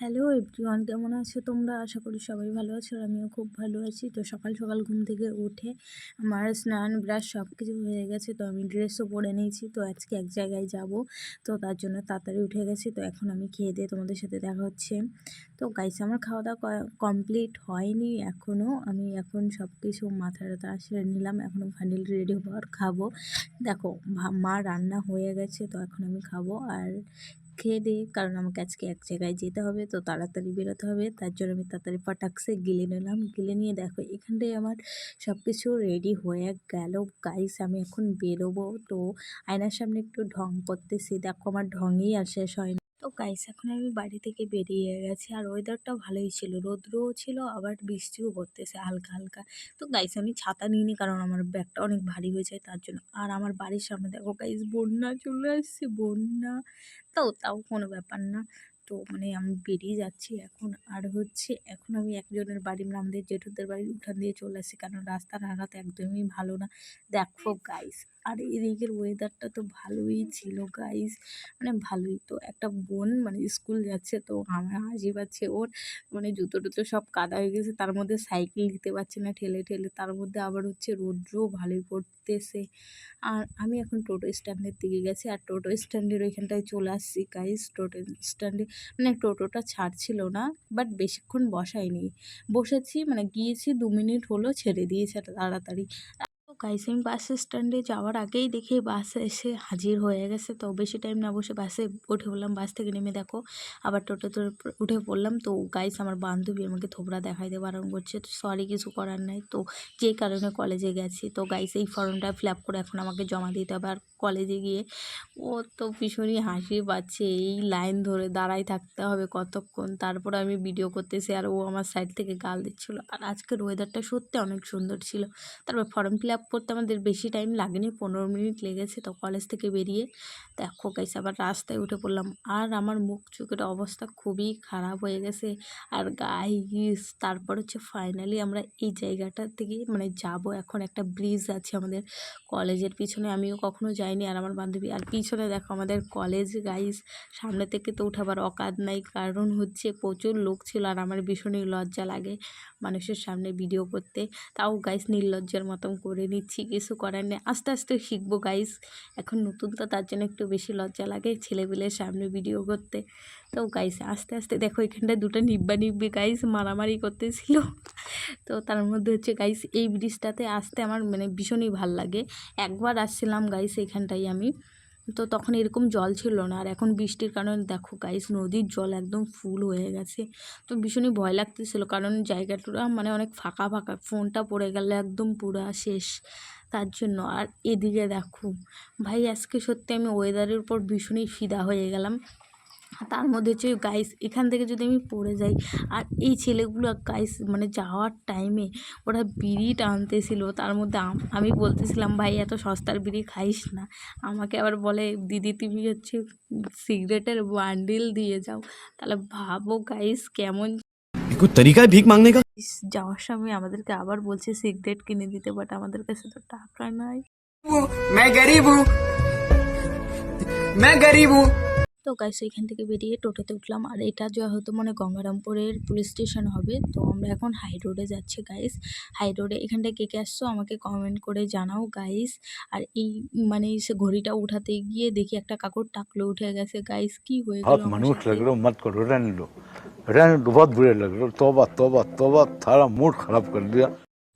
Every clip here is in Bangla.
হ্যালো এভরিওয়ান কেমন আছো তোমরা? আশা করি সবাই ভালো আছো আমিও খুব ভালো আছি। তো সকাল সকাল ঘুম থেকে উঠে আমার স্নান ব্রাশ সব কিছু হয়ে গেছে, তো আমি ড্রেসও পরে নিয়েছি। তো আজকে এক জায়গায় যাব, তো তার জন্য তাড়াতাড়ি উঠে গেছি। তো এখন আমি খেয়ে দিয়ে তোমাদের সাথে দেখা হচ্ছে। তো গাইস আমার খাওয়া দাওয়া কমপ্লিট হয়নি এখনও আমি এখন সব কিছু মাথা টাথা সেরে নিলাম। এখনও ফাইনাল রেডি হওয়ার খাব। দেখো মা রান্না হয়ে গেছে, তো এখন আমি খাব। আর খেয়ে দিয়ে কারণ আমাকে আজকে এক জায়গায় যেতে হবে, তো তাড়াতাড়ি বেরোতে হবে। তার জন্য আমি তাড়াতাড়ি পাটাক্সে গিলে নিলাম। গিলে নিয়ে দেখো, এখানটায় আমার সব কিছু রেডি হয়ে গেল। গাইস আমি এখন বেরোবো। তো আয়নার সামনে একটু ঢং করতেছি। দেখো, আমার ঢঙই আর শেষ হয় তো গাইস এখন আমি বাড়ি থেকে বেরিয়ে গেছি আর ওয়েদারটাও ভালোই ছিল। রৌদ্রও ছিল, আবার বৃষ্টিও পড়তেছে হালকা হালকা। তো গাইস আমি ছাতা নিইনি কারণ আমার ব্যাগটা অনেক ভারী হয়ে যায়, তার জন্য। আর আমার বাড়ির সামনে দেখো গাইস বন্যা চলে আসছে, বন্যা। তো তাও কোনো ব্যাপার না। তো মানে আমি বেরিয়ে যাচ্ছি এখন। আর হচ্ছে, এখন আমি একজনের বাড়ি মানে আমাদের জেঠুদের বাড়ির উঠান দিয়ে চলে আসছি, কারণ রাস্তার হারাতে একদমই ভালো না। দেখো গাইস আর এদিকের ওয়েদারটা তো ভালোই ছিল গাইস মানে ভালোই তো। একটা বোন মানে স্কুল যাচ্ছে, তো আমার হাসি পাচ্ছে ওর। মানে জুতো টুতো সব কাদা হয়ে গেছে, তার মধ্যে সাইকেল দিতে পারছে না ঠেলে ঠেলে। তার মধ্যে আবার হচ্ছে রৌদ্রও ভালোই পড়তেছে। আর আমি এখন টোটো স্ট্যান্ডের দিকে গেছি, আর টোটো স্ট্যান্ডের ওইখানটায় চলে আসছি গাইস টোটো স্ট্যান্ডে মানে টোটোটা ছাড়ছিল না বাট বেশিক্ষণ বসায়নি। বসেছি মানে গিয়েছি, দু মিনিট হলো ছেড়ে দিয়েছে, তাড়াতাড়ি। গাইস আমি বাস স্ট্যান্ডে যাওয়ার আগেই দেখি বাস এসে হাজির হয়ে গেছে। তো বেশি টাইম না বসে বাসে উঠে পড়লাম। বাস থেকে নেমে দেখো, আবার টোটোতে উঠে পড়লাম। তো গাইস আমার বান্ধবী আমাকে থোবড়া দেখাইতে বারণ করছে। তো সরি কিছু করার নাই। তো যে কারণে কলেজে গেছি। তো গাইস এই ফর্মটা ফিল আপ করে এখন আমাকে জমা দিতে হবে। আর কলেজে গিয়ে ও তো ভীষণই হাসি পাচ্ছে। এই লাইন ধরে দাঁড়াই থাকতে হবে কতক্ষণ? তারপর আমি ভিডিও করতেছি আর ও আমার সাইড থেকে গাল দিচ্ছিল। আর আজকের ওয়েদারটা সত্যি অনেক সুন্দর ছিল। তারপর ফর্ম ফিল আপ করতে আমাদের বেশি টাইম লাগেনি, পনেরো মিনিট লেগেছে তো কলেজ থেকে বেরিয়ে। দেখো গাইছে আবার রাস্তায় উঠে পড়লাম। আর আমার মুখ চোখের অবস্থা খুবই খারাপ হয়ে গেছে। আর গাইস তারপর হচ্ছে ফাইনালি আমরা এই জায়গাটা থেকে মানে যাব। এখন একটা ব্রিজ আছে আমাদের কলেজের পিছনে। আমিও কখনো যাইনি আর আমার বান্ধবী। আর পিছনে দেখো আমাদের কলেজ গাইস। সামনে থেকে তো উঠাবার অকাদ নাই। কারণ হচ্ছে প্রচুর লোক ছিল আর আমার ভীষণই লজ্জা লাগে মানুষের সামনে ভিডিও করতে। তাও গাইস নির্লজ্জার মতন করে নিচ্ছি কিছু করার নেই। আস্তে আস্তে শিখব গাইস এখন নতুন তো তার জন্য একটু বেশি লজ্জা লাগে ছেলেপিলের সামনে ভিডিও করতে। তো গাইস আস্তে আস্তে দেখো এখানটায় দুটো নিব্বা নিব্বি গাইস মারামারি করতেছিল। তো তার মধ্যে হচ্ছে গাইস এই ব্রিজটাতে আসতে আমার মানে ভীষণই ভালো লাগে। একবার আসছিলাম গাইস এখানটাই আমি। তো তখন এরকম জল ছিল না। আর এখন বৃষ্টির কারণে দেখো গাইস নদীর জল একদম ফুল হয়ে গেছে। তো ভীষণই ভয় লাগতেছিল কারণ জায়গাটা মানে অনেক ফাঁকা ফাঁকা, ফোনটা পড়ে গেলে একদম পুরা শেষ। তার জন্য আর এদিকে দেখো, ভাই আজকে সত্যি আমি ওয়েদারের উপর ভীষণই ফিদা হয়ে গেলাম। তার মধ্যে হচ্ছে গাইস এখান থেকে যদি আমি পড়ে যাই আর এই ছেলেগুলো গাইস মানে যাওয়ার টাইমে ওরা বিড়ি টানতেছিল তার মধ্যে আমি বলতেছিলাম ভাই এত সস্তার বিড়ি খাইস না আমাকে আবার বলে দিদি তুমি হচ্ছে সিগারেটের বান্ডিল দিয়ে যাও তাহলে ভাবো গাইস কেমন कुछ तरीका है भीख मांगने का যাওয়ার সময় আমাদেরকে আবার বলছে সিগারেট কিনে দিতে বাট আমাদের কাছে তো টাকা নাই मैं गरीब हूँ मैं गरीब हूँ তো গাইস এখান থেকে বেরিয়ে টোটোতে উঠলাম। আর এটা হয়তো মনে গঙ্গারামপুরের পুলিশ স্টেশন হবে তো আমরা এখন হাই রোডে যাচ্ছি গাইস হাই রোডে এখানটা কে কে আসছো আমাকে কমেন্ট করে জানাও গাইস আর এই মানে সে ঘড়িটা উঠাতে গিয়ে দেখি একটা কাকুর টাকলো উঠে গেছে গাইস কি হয়ে গেল মানুষ লাগল মত করো রেন লো রেন বহুত বুড়ে লাগল তোবা তোবা তোবা তারা মুড খারাপ কর দিয়া।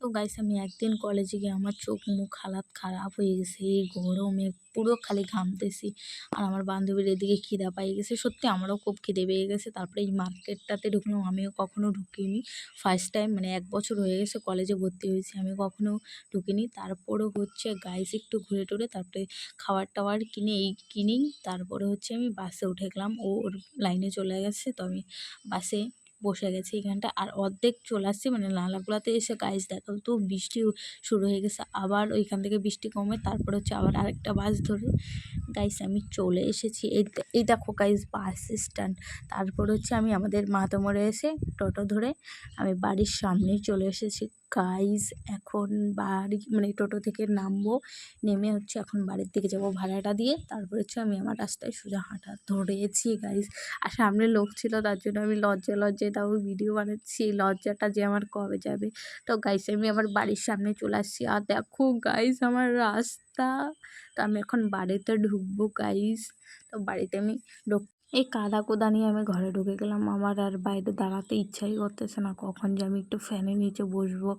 তো গাইস আমি একদিন কলেজে গিয়ে আমার চোখ মুখ হালাত খারাপ হয়ে গেছে, এই গরমে পুরো খালি ঘামতেছি। আর আমার বান্ধবীর এদিকে খিদা পাই গেছে, সত্যি আমারও খুব খিদে পেয়ে গেছে। তারপরে এই মার্কেটটাতে ঢুকলাম, আমিও কখনো ঢুকিনি। ফার্স্ট টাইম মানে এক বছর হয়ে গেছে কলেজে ভর্তি হয়েছি, আমি কখনো ঢুকিনি। তারপরও হচ্ছে গাইস একটু ঘুরে টুরে, তারপরে খাবার টাওয়ার কিনে, এই কিনি তারপরে হচ্ছে আমি বাসে উঠে গেলাম। ও ওর লাইনে চলে গেছে, তো আমি বাসে বসে গেছে এখানটা। আর অর্ধেক চলে আসছে মানে লালাগুলাতে এসে গাছ দেখাল তো বৃষ্টি শুরু হয়ে গেছে। আবার ওইখান থেকে বৃষ্টি কমে, তারপরে হচ্ছে আবার আরেকটা বাস ধরে। গাইস আমি চলে এসেছি। এই এই দেখো গাইস বাস স্ট্যান্ড তারপর হচ্ছে আমি আমাদের মাতামরে এসে টোটো ধরে আমি বাড়ির সামনে চলে এসেছি। গাইস এখন বাড়ি মানে টোটো থেকে নামবো, নেমে হচ্ছে এখন বাড়ির দিকে যাব ভাড়াটা দিয়ে। তারপর হচ্ছে আমি আমার রাস্তায় সোজা হাঁটা ধরেছি গাইজ আর সামনে লোক ছিল, তার জন্য আমি লজ্জা, লজ্জায় তাও ভিডিও বানাচ্ছি। লজ্জাটা যে আমার কবে যাবে। তো গাইজ আমি আমার বাড়ির সামনে চলে আসছি। আর দেখো গাইজ আমার রাস্তা। তো আমি এখন বাড়িতে ঢুকবো গাইস তো বাড়িতে আমি ঢুক এই কাদা কোদা নিয়ে আমি ঘরে ঢুকে গেলাম। আমার আর বাইরে দাঁড়াতে ইচ্ছাই করতেছে না। কখন যে আমি একটু ফ্যানের নিচে বসবো।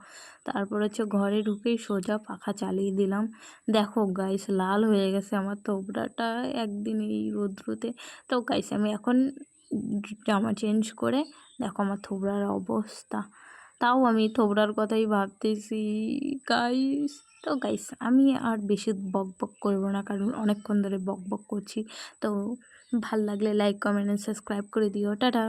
তারপর হচ্ছে ঘরে ঢুকেই সোজা পাখা চালিয়ে দিলাম। দেখো গাইস লাল হয়ে গেছে আমার থোবড়াটা একদিন এই রৌদ্রতে। তো গাইস আমি এখন জামা চেঞ্জ করে দেখো আমার থোবড়ার অবস্থা। তাও আমি থোবড়ার কথাই ভাবতেছি গাইস তো গাইস আমি আর বেশি বক বক করব না। কারণ অনেকক্ষণ ধরে বক বক করছি। তো ভালো লাগলে লাইক কমেন্ট সাবস্ক্রাইব করে দিও। টাটা!